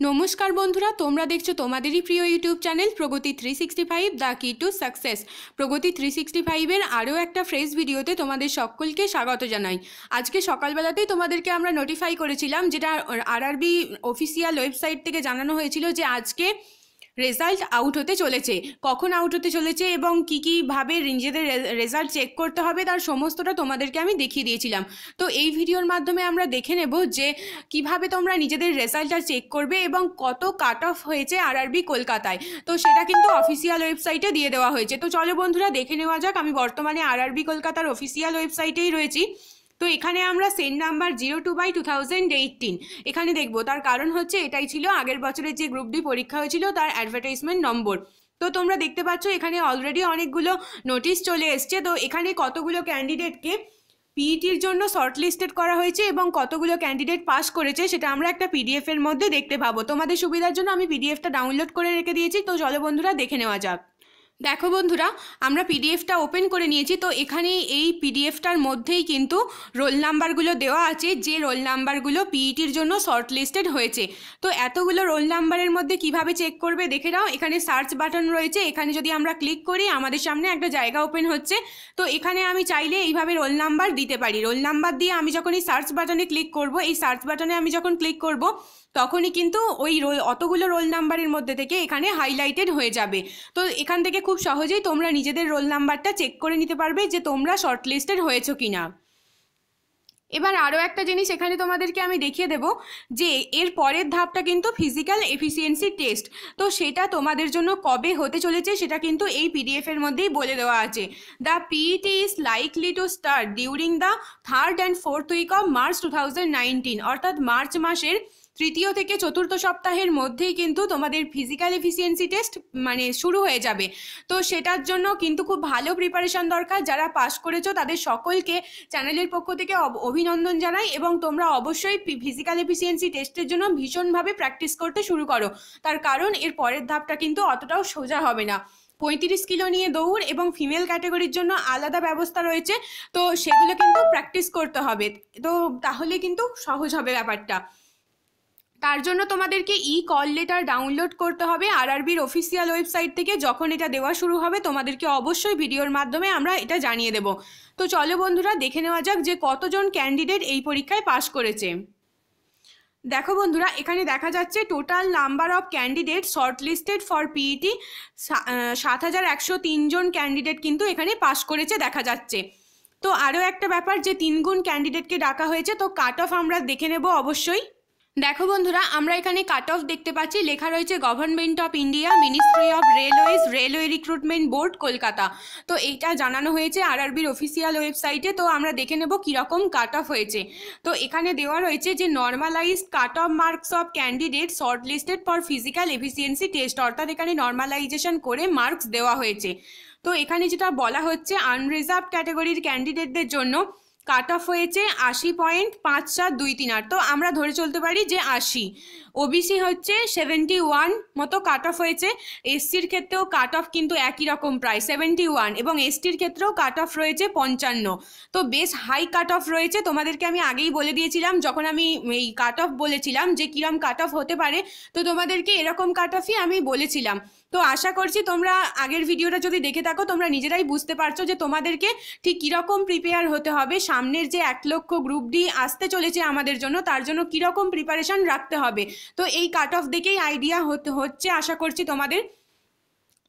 নমস্কার বন্ধুরা, তোমরা দেখছ তোমাদেরই প্রিয় YouTube channel Pragati three sixty five the key to success Pragati three sixty ফাইভের আরও একটা ফ্রেশ ভিডিওতে তোমাদের সকলকে স্বাগত জানাই। আজকে সকালবেলাতেই তোমাদেরকে আমরা নোটিফাই করেছিলাম, যেটা আরআরবি অফিসিয়াল ওয়েবসাইট থেকে জানানো হয়েছিল যে আজকে রেজাল্ট আউট হতে চলেছে। কখন আউট হতে চলেছে এবং কী কীভাবে নিজেদের রেজাল্ট চেক করতে হবে তার সমস্তটা তোমাদেরকে আমি দেখিয়ে দিয়েছিলাম। তো এই ভিডিওর মাধ্যমে আমরা দেখে নেব যে কীভাবে তোমরা নিজেদের রেজাল্টটা চেক করবে এবং কত কাট অফ হয়েছে আরআরবি কলকাতায়। তো সেটা কিন্তু অফিসিয়াল ওয়েবসাইটে দিয়ে দেওয়া হয়েছে। তো চলো বন্ধুরা দেখে নেওয়া যাক। আমি বর্তমানে আরআরবি কলকাতার অফিসিয়াল ওয়েবসাইটেই রয়েছি। তো এখানে আমরা CEN number zero two by two thousand eighteen এখানে দেখব, তার কারণ হচ্ছে এটাই ছিল আগের বছরের যে গ্রুপ ডি পরীক্ষা হয়েছিল, তার অ্যাডভার্টাইজমেন্ট নম্বর তো তোমরা দেখতে পাচ্ছ, এখানে অলরেডি অনেকগুলো নোটিশ চলে এসছে। তো এখানে কতগুলো ক্যান্ডিডেটকে পিইটির জন্য শর্টলিস্টেড করা হয়েছে এবং কতগুলো ক্যান্ডিডেট পাস করেছে, সেটা আমরা একটা পিডিএফ এর মধ্যে দেখতে পাবো। তোমাদের সুবিধার জন্য আমি পিডিএফটা ডাউনলোড করে রেখে দিয়েছি। তো চলো বন্ধুরা, দেখে নেওয়া যাক। দেখো বন্ধুরা, আমরা পিডিএফটা ওপেন করে নিয়েছি, তো এখানে এই পিডিএফটার মধ্যেই কিন্তু রোল নাম্বারগুলো দেওয়া আছে, যে রোল নাম্বারগুলো পিইটির জন্য শর্ট লিস্টেড হয়েছে। তো এতগুলো রোল নাম্বারের মধ্যে কীভাবে চেক করবে দেখে নাও, এখানে সার্চ বাটন রয়েছে, এখানে যদি আমরা ক্লিক করি, আমাদের সামনে একটা জায়গা ওপেন হচ্ছে। তো এখানে আমি চাইলে এইভাবে রোল নাম্বার দিতে পারি। রোল নাম্বার দিয়ে আমি যখন এই সার্চ বাটনে ক্লিক করব, এই সার্চ বাটনে আমি যখন ক্লিক করব, তখনই কিন্তু ওই রোল অতগুলো রোল নাম্বারের মধ্যে থেকে এখানে হাইলাইটেড হয়ে যাবে। তো এখান থেকে খুব সহজেই তোমরা নিজেদের রোল নাম্বারটা চেক করে নিতে পারবে যে তোমরা শর্টলিস্টেড হয়েছো কি না এবার আরও একটা জিনিস এখানে তোমাদেরকে আমি দেখিয়ে দেব যে এর পরের ধাপটা কিন্তু ফিজিক্যাল এফিসিয়েন্সি টেস্ট তো সেটা তোমাদের জন্য কবে হতে চলেছে সেটা কিন্তু এই পিডিএফের মধ্যেই বলে দেওয়া আছে। The PET is likely to start during the third and fourth week of March to অর্থাৎ মার্চ মাসের তৃতীয় থেকে চতুর্থ সপ্তাহের মধ্যেই কিন্তু তোমাদের ফিজিক্যাল এফিসিয়েন্সি টেস্ট মানে শুরু হয়ে যাবে। তো সেটার জন্য কিন্তু খুব ভালো প্রিপারেশন দরকার। যারা পাস করেছ, তাদের সকলকে চ্যানেলের পক্ষ থেকে অভিনন্দন জানাই এবং তোমরা অবশ্যই ফিজিক্যাল এফিসিয়েন্সি টেস্টের জন্য ভীষণভাবে প্র্যাকটিস করতে শুরু করো। তার কারণ এর পরের ধাপটা কিন্তু অতটাও সোজা হবে না। পঁয়ত্রিশ কিলো নিয়ে দৌড় এবং ফিমেল ক্যাটাগরির জন্য আলাদা ব্যবস্থা রয়েছে। তো সেগুলো কিন্তু প্র্যাকটিস করতে হবে। তো তাহলে কিন্তু সহজ হবে ব্যাপারটা। তার জন্য তোমাদেরকে ই কল লেটার ডাউনলোড করতে হবে আরআরবির অফিসিয়াল ওয়েবসাইট থেকে যখন এটা দেওয়া শুরু হবে তোমাদেরকে অবশ্যই ভিডিওর মাধ্যমে আমরা এটা জানিয়ে দেব। তো চলো বন্ধুরা দেখে নেওয়া যাক যে কতজন ক্যান্ডিডেট এই পরীক্ষায় পাশ করেছে। দেখো বন্ধুরা, এখানে দেখা যাচ্ছে total number of candidate short listed for PET সাত হাজার একশো তিনজন ক্যান্ডিডেট কিন্তু এখানে পাশ করেছে দেখা যাচ্ছে। তো আরও একটা ব্যাপার যে তিনগুণ ক্যান্ডিডেটকে ডাকা হয়েছে, তো কাট অফ আমরা দেখে নেব অবশ্যই। দেখো বন্ধুরা, আমরা এখানে কাট অফ দেখতে পাচ্ছি। লেখা রয়েছে government of India ministry of railways railway recruitment board Kolkata. তো এইটা জানানো হয়েছে আরআরবির অফিসিয়াল ওয়েবসাইটে তো আমরা দেখে নেব কীরকম কাট অফ হয়েছে। তো এখানে দেওয়া রয়েছে যে normalized cut off marks of candidate short listed for physical efficiency test অর্থাৎ এখানে নর্মালাইজেশন করে মার্কস দেওয়া হয়েছে। তো এখানে যেটা বলা হচ্ছে আনরিজার্ভ ক্যাটাগরির ক্যান্ডিডেটদের জন্য কাট অফ হয়েছে আশি পয়েন্ট পাঁচ সাত দুই তিন আট তো আমরা ধরে চলতে পারি যে আশি। ওবিসি হচ্ছে সেভেন্টি ওয়ান মতো কাট অফ হয়েছে। এসসির ক্ষেত্রেও কাট অফ কিন্তু একই রকম প্রায় সেভেন্টি ওয়ান এবং এসটির ক্ষেত্রেও কাট অফ রয়েছে পঞ্চান্ন। তো বেশ হাই কাট অফ রয়েছে। তোমাদেরকে আমি আগেই বলে দিয়েছিলাম, যখন আমি এই কাট অফ বলেছিলাম যে কিরম কাট অফ হতে পারে, তো তোমাদেরকে এরকম কাট অফই আমি বলেছিলাম। তো আশা করছি তোমরা আগের ভিডিওটা যদি দেখে থাকো, তোমরা নিজেরাই বুঝতে পারছ যে তোমাদেরকে ঠিক কীরকম প্রিপেয়ার হতে হবে, সামনের যে এক লক্ষ গ্রুপ ডি আসতে চলেছে আমাদের জন্য, তার জন্য কীরকম প্রিপারেশান রাখতে হবে। তো এই কাট অফ দেখেই আইডিয়া হচ্ছে, আশা করছি তোমাদের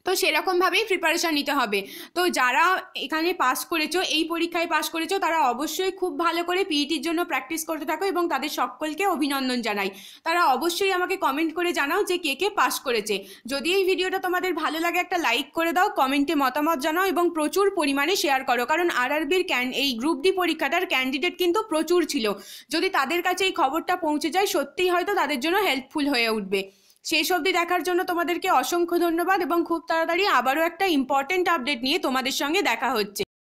তো সেরকমভাবেই প্রিপারেশান নিতে হবে। তো যারা এখানে পাস করেছ, এই পরীক্ষায় পাস করেছ, তারা অবশ্যই খুব ভালো করে পিইটির জন্য প্র্যাকটিস করতে থাকো এবং তাদের সকলকে অভিনন্দন জানাই। তারা অবশ্যই আমাকে কমেন্ট করে জানাও যে কে কে পাস করেছে। যদি এই ভিডিওটা তোমাদের ভালো লাগে, একটা লাইক করে দাও কমেন্টে মতামত জানাও এবং প্রচুর পরিমাণে শেয়ার করো। কারণ আরআরবির ক্যান এই গ্রুপ ডি পরীক্ষাটার ক্যান্ডিডেট কিন্তু প্রচুর ছিল। যদি তাদের কাছে এই খবরটা পৌঁছে যায়, সত্যিই হয়তো তাদের জন্য হেল্পফুল হয়ে উঠবে। শেষ অবধি দেখার জন্য তোমাদেরকে অসংখ্য ধন্যবাদ এবং খুব তাড়াতাড়ি আবারও একটা ইম্পর্টেন্ট আপডেট নিয়ে তোমাদের সঙ্গে দেখা হচ্ছে।